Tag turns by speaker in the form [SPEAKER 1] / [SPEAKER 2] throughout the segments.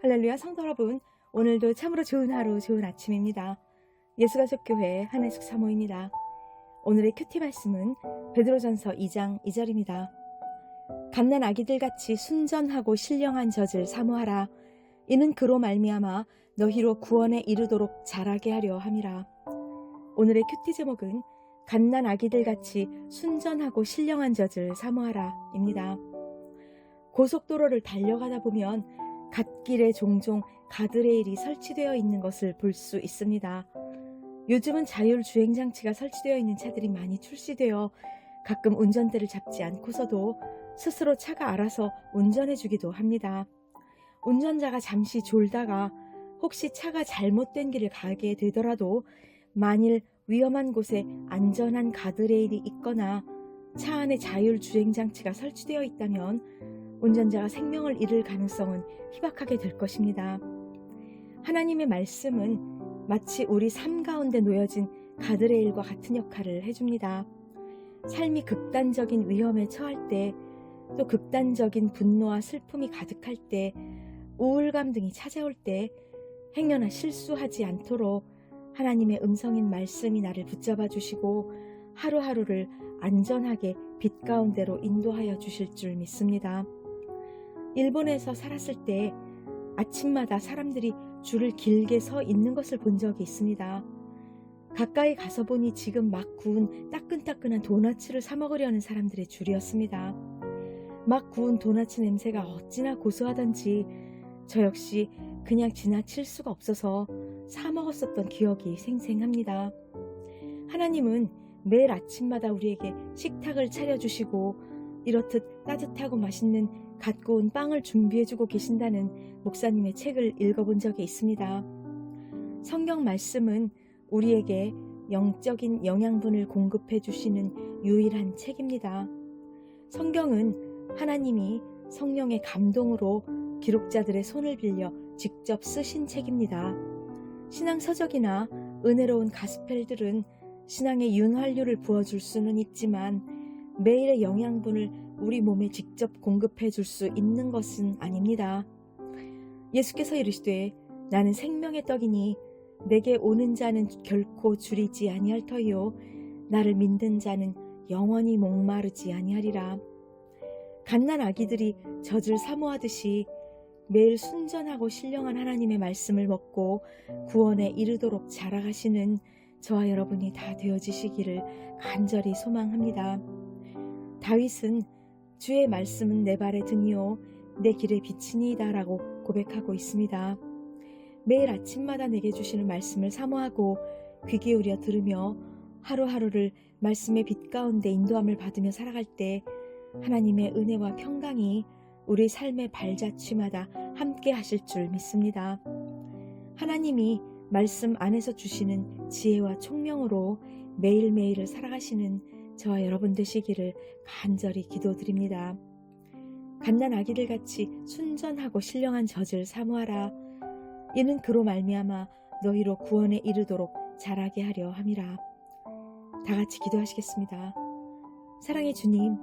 [SPEAKER 1] 할렐루야 성도 여러분 오늘도 참으로 좋은 하루 좋은 아침입니다. 예수가족교회 한혜숙 사모입니다. 오늘의 큐티 말씀은 베드로전서 2장 2절입니다. 갓난 아기들 같이 순전하고 신령한 젖을 사모하라. 이는 그로 말미암아 너희로 구원에 이르도록 자라게 하려 함이라. 오늘의 큐티 제목은 갓난 아기들 같이 순전하고 신령한 젖을 사모하라입니다. 고속도로를 달려가다 보면 갓길에 종종 가드레일이 설치되어 있는 것을 볼 수 있습니다. 요즘은 자율 주행 장치가 설치되어 있는 차들이 많이 출시되어 가끔 운전대를 잡지 않고서도 스스로 차가 알아서 운전해 주기도 합니다. 운전자가 잠시 졸다가 혹시 차가 잘못된 길을 가게 되더라도 만일 위험한 곳에 안전한 가드레일이 있거나 차 안에 자율 주행 장치가 설치되어 있다면 운전자가 생명을 잃을 가능성은 희박하게 될 것입니다. 하나님의 말씀은 마치 우리 삶 가운데 놓여진 가드레일과 같은 역할을 해줍니다. 삶이 극단적인 위험에 처할 때, 또 극단적인 분노와 슬픔이 가득할 때, 우울감 등이 찾아올 때, 행여나 실수하지 않도록 하나님의 음성인 말씀이 나를 붙잡아 주시고 하루하루를 안전하게 빛 가운데로 인도하여 주실 줄 믿습니다. 일본에서 살았을 때 아침마다 사람들이 줄을 길게 서 있는 것을 본 적이 있습니다. 가까이 가서 보니 지금 막 구운 따끈따끈한 도너츠를 사 먹으려는 사람들의 줄이었습니다. 막 구운 도너츠 냄새가 어찌나 고소하던지 저 역시 그냥 지나칠 수가 없어서 사 먹었었던 기억이 생생합니다. 하나님은 매일 아침마다 우리에게 식탁을 차려주시고 이렇듯 따뜻하고 맛있는 갓 구운 빵을 준비해주고 계신다는 목사님의 책을 읽어본 적이 있습니다. 성경 말씀은 우리에게 영적인 영양분을 공급해 주시는 유일한 책입니다. 성경은 하나님이 성령의 감동으로 기록자들의 손을 빌려 직접 쓰신 책입니다. 신앙 서적이나 은혜로운 가스펠들은 신앙의 윤활유를 부어줄 수는 있지만 매일의 영양분을 우리 몸에 직접 공급해 줄 수 있는 것은 아닙니다. 예수께서 이르시되 나는 생명의 떡이니 내게 오는 자는 결코 줄이지 아니할 터이요 나를 믿는 자는 영원히 목마르지 아니하리라. 갓난 아기들이 젖을 사모하듯이 매일 순전하고 신령한 하나님의 말씀을 먹고 구원에 이르도록 자라가시는 저와 여러분이 다 되어지시기를 간절히 소망합니다. 다윗은 주의 말씀은 내 발의 등이요 내 길의 빛이니이다라고 고백하고 있습니다. 매일 아침마다 내게 주시는 말씀을 사모하고 귀 기울여 들으며 하루하루를 말씀의 빛 가운데 인도함을 받으며 살아갈 때 하나님의 은혜와 평강이 우리 삶의 발자취마다 함께 하실 줄 믿습니다. 하나님이 말씀 안에서 주시는 지혜와 총명으로 매일매일을 살아가시는 저와 여러분 되시기를 간절히 기도드립니다. 갓난 아기들 같이 순전하고 신령한 젖을 사모하라. 이는 그로 말미암아 너희로 구원에 이르도록 자라게 하려 함이라. 다 같이 기도하시겠습니다. 사랑의 주님,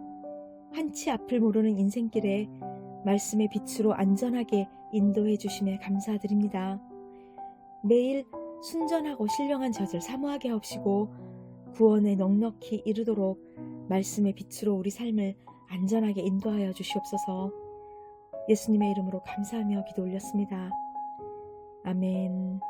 [SPEAKER 1] 한치 앞을 모르는 인생길에 말씀의 빛으로 안전하게 인도해 주심에 감사드립니다. 매일 순전하고 신령한 젖을 사모하게 하옵시고 구원에 넉넉히 이르도록 말씀의 빛으로 우리 삶을 안전하게 인도하여 주시옵소서 예수님의 이름으로 감사하며 기도 올렸습니다. 아멘.